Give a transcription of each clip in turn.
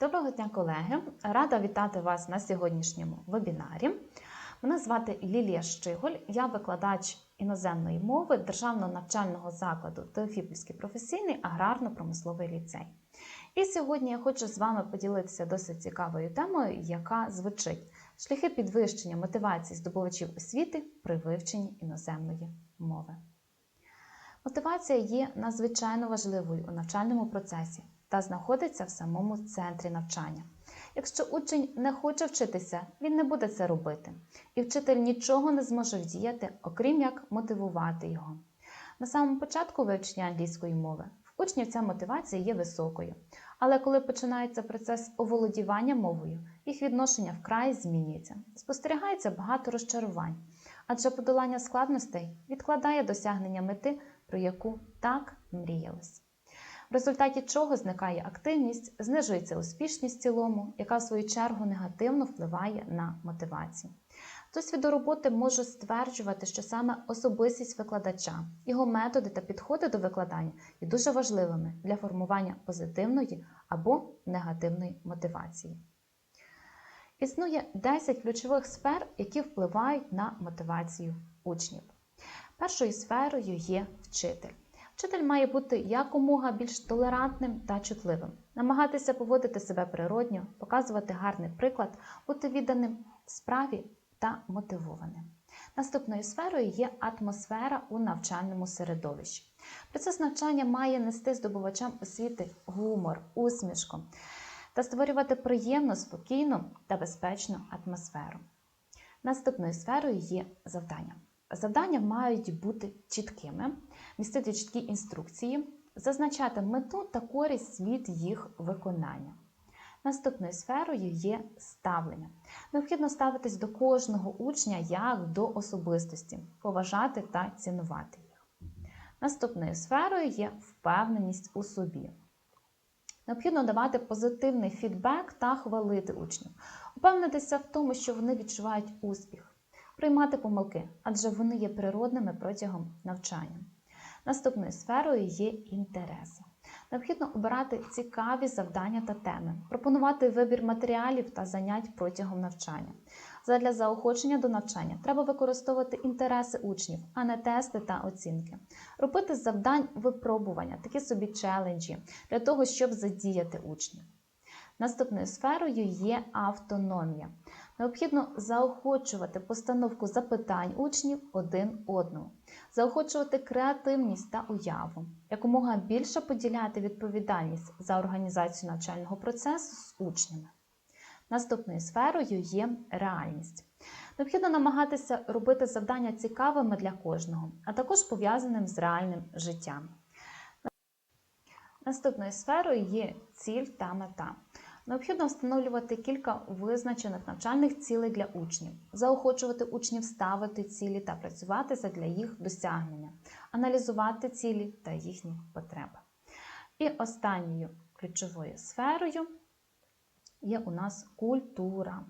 Доброго дня, колеги! Рада вітати вас на сьогоднішньому вебінарі. Мене звати Лілія Щиголь, я викладач іноземної мови Державного навчального закладу Теофіпольський професійний аграрно-промисловий ліцей. І сьогодні я хочу з вами поділитися досить цікавою темою, яка звучить шляхи підвищення мотивації здобувачів освіти при вивченні іноземної мови. Мотивація є надзвичайно важливою у навчальному процесі та знаходиться в самому центрі навчання. Якщо учень не хоче вчитися, він не буде це робити, і вчитель нічого не зможе вдіяти, окрім як мотивувати його. На самому початку вивчення англійської мови в учнів ця мотивація є високою, але коли починається процес оволодівання мовою, їх відношення вкрай змінюється. Спостерігається багато розчарувань, адже подолання складностей відкладає досягнення мети, про яку так мріялось. В результаті чого зникає активність, знижується успішність в цілому, яка в свою чергу негативно впливає на мотивацію. З досвіду роботи можу стверджувати, що саме особистість викладача, його методи та підходи до викладання є дуже важливими для формування позитивної або негативної мотивації. Існує 10 ключових сфер, які впливають на мотивацію учнів. Першою сферою є вчитель. Вчитель має бути якомога більш толерантним та чутливим, намагатися поводити себе природньо, показувати гарний приклад, бути відданим справі та мотивованим. Наступною сферою є атмосфера у навчальному середовищі. Процес навчання має нести здобувачам освіти гумор, усмішку та створювати приємну, спокійну та безпечну атмосферу. Наступною сферою є завдання. Завдання мають бути чіткими, містити чіткі інструкції, зазначати мету та користь від їх виконання. Наступною сферою є ставлення. Необхідно ставитись до кожного учня як до особистості, поважати та цінувати їх. Наступною сферою є впевненість у собі. Необхідно давати позитивний фідбек та хвалити учнів, упевнитися в тому, що вони відчувають успіх приймати помилки, адже вони є природними протягом навчання. Наступною сферою є інтереси. Необхідно обирати цікаві завдання та теми, пропонувати вибір матеріалів та занять протягом навчання. Задля заохочення до навчання треба використовувати інтереси учнів, а не тести та оцінки. Робити завдань випробування, такі собі челенджі, для того, щоб задіяти учнів. Наступною сферою є автономія. Необхідно заохочувати постановку запитань учнів один одному, заохочувати креативність та уяву, якомога більше поділяти відповідальність за організацію навчального процесу з учнями. Наступною сферою є реальність. Необхідно намагатися робити завдання цікавими для кожного, а також пов'язаним з реальним життям. Наступною сферою є ціль та мета. Необхідно встановлювати кілька визначених навчальних цілей для учнів, заохочувати учнів ставити цілі та працювати задля їх досягнення, аналізувати цілі та їхні потреби. І останньою ключовою сферою є у нас культура.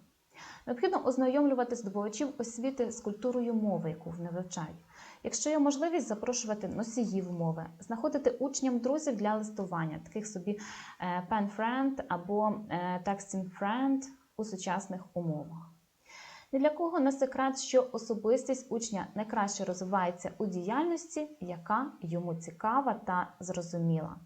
Необхідно ознайомлювати здобувачів освіти з культурою мови, яку вони вивчають. Якщо є можливість запрошувати носіїв мови, знаходити учням друзів для листування, таких собі pen friend або texting friend у сучасних умовах. Ні для кого не секрет, що особистість учня найкраще розвивається у діяльності, яка йому цікава та зрозуміла.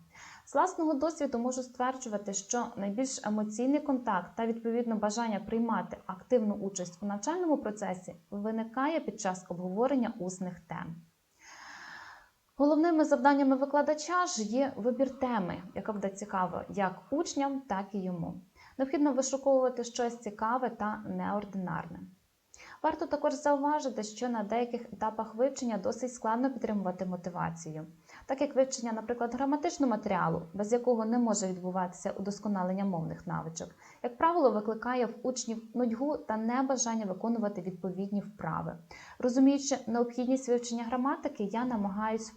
Власного досвіду можу стверджувати, що найбільш емоційний контакт та відповідно бажання приймати активну участь у навчальному процесі виникає під час обговорення усних тем. Головними завданнями викладача ж є вибір теми, яка буде цікава як учням, так і йому. Необхідно вишуковувати щось цікаве та неординарне. Варто також зауважити, що на деяких етапах вивчення досить складно підтримувати мотивацію, так як вивчення, наприклад, граматичного матеріалу, без якого не може відбуватися удосконалення мовних навичок, як правило, викликає в учнів нудьгу та небажання виконувати відповідні вправи. Розуміючи необхідність вивчення граматики, я намагаюся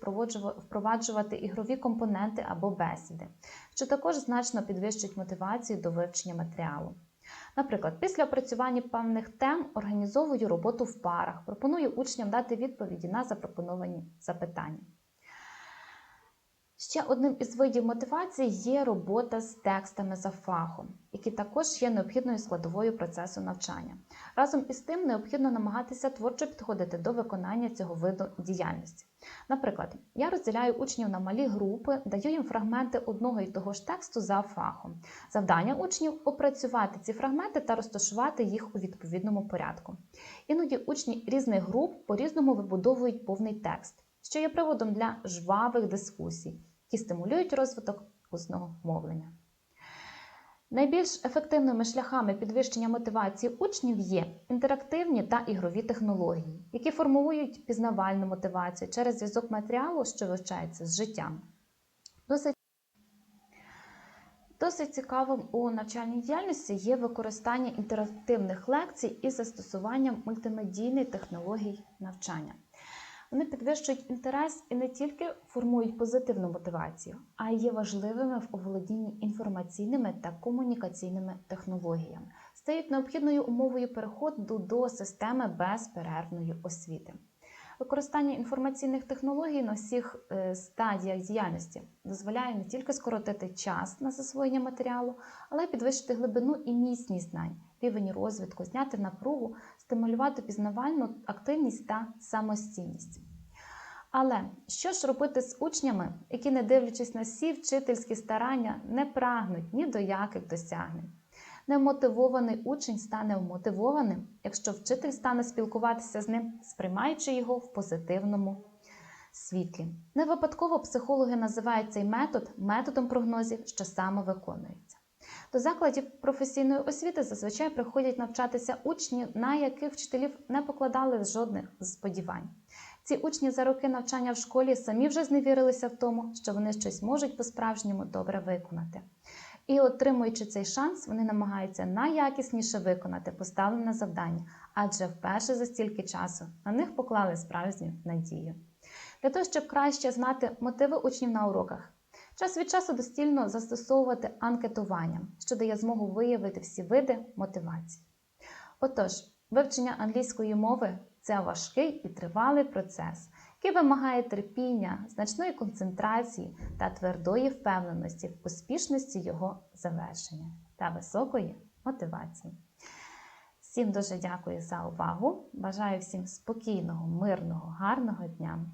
впроваджувати ігрові компоненти або бесіди, що також значно підвищують мотивацію до вивчення матеріалу. Наприклад, після опрацювання певних тем організовую роботу в парах, пропоную учням дати відповіді на запропоновані запитання. Ще одним із видів мотивації є робота з текстами за фахом, які також є необхідною складовою процесу навчання. Разом із тим необхідно намагатися творчо підходити до виконання цього виду діяльності. Наприклад, я розділяю учнів на малі групи, даю їм фрагменти одного і того ж тексту за фахом. Завдання учнів опрацювати ці фрагменти та розташувати їх у відповідному порядку. Іноді учні різних груп по-різному вибудовують повний текст, що є приводом для жвавих дискусій, які стимулюють розвиток усного мовлення. Найбільш ефективними шляхами підвищення мотивації учнів є інтерактивні та ігрові технології, які формують пізнавальну мотивацію через зв'язок матеріалу, що вивчається з життям. Досить Досить цікавим у навчальній діяльності є використання інтерактивних лекцій із застосуванням мультимедійних технологій навчання. Вони підвищують інтерес і не тільки формують позитивну мотивацію, а й є важливими в оволодінні інформаційними та комунікаційними технологіями, стають необхідною умовою переходу до системи безперервної освіти. Використання інформаційних технологій на всіх е, стадіях діяльності дозволяє не тільки скоротити час на засвоєння матеріалу, але й підвищити глибину і міцність знань, рівень розвитку, зняти напругу, стимулювати пізнавальну активність та самостійність. Але що ж робити з учнями, які, не дивлячись на всі вчительські старання, не прагнуть ні до яких досягнень? Немотивований учень стане вмотивованим, якщо вчитель стане спілкуватися з ним, сприймаючи його в позитивному світлі. Не випадково психологи називають цей метод методом прогнозів, що самовиконується. До закладів професійної освіти зазвичай приходять навчатися учні, на яких вчителів не покладали жодних сподівань. Ці учні за роки навчання в школі самі вже зневірилися в тому, що вони щось можуть по-справжньому добре виконати. І, отримуючи цей шанс, вони намагаються найякісніше виконати поставлене завдання, адже вперше за стільки часу на них поклали справжню надію. Для того, щоб краще знати мотиви учнів на уроках, час від часу достільно застосовувати анкетування, що дає змогу виявити всі види мотивації. Отож, вивчення англійської мови це важкий і тривалий процес, який вимагає терпіння, значної концентрації та твердої впевненості в успішності його завершення та високої мотивації. Всім дуже дякую за увагу. Бажаю всім спокійного, мирного, гарного дня.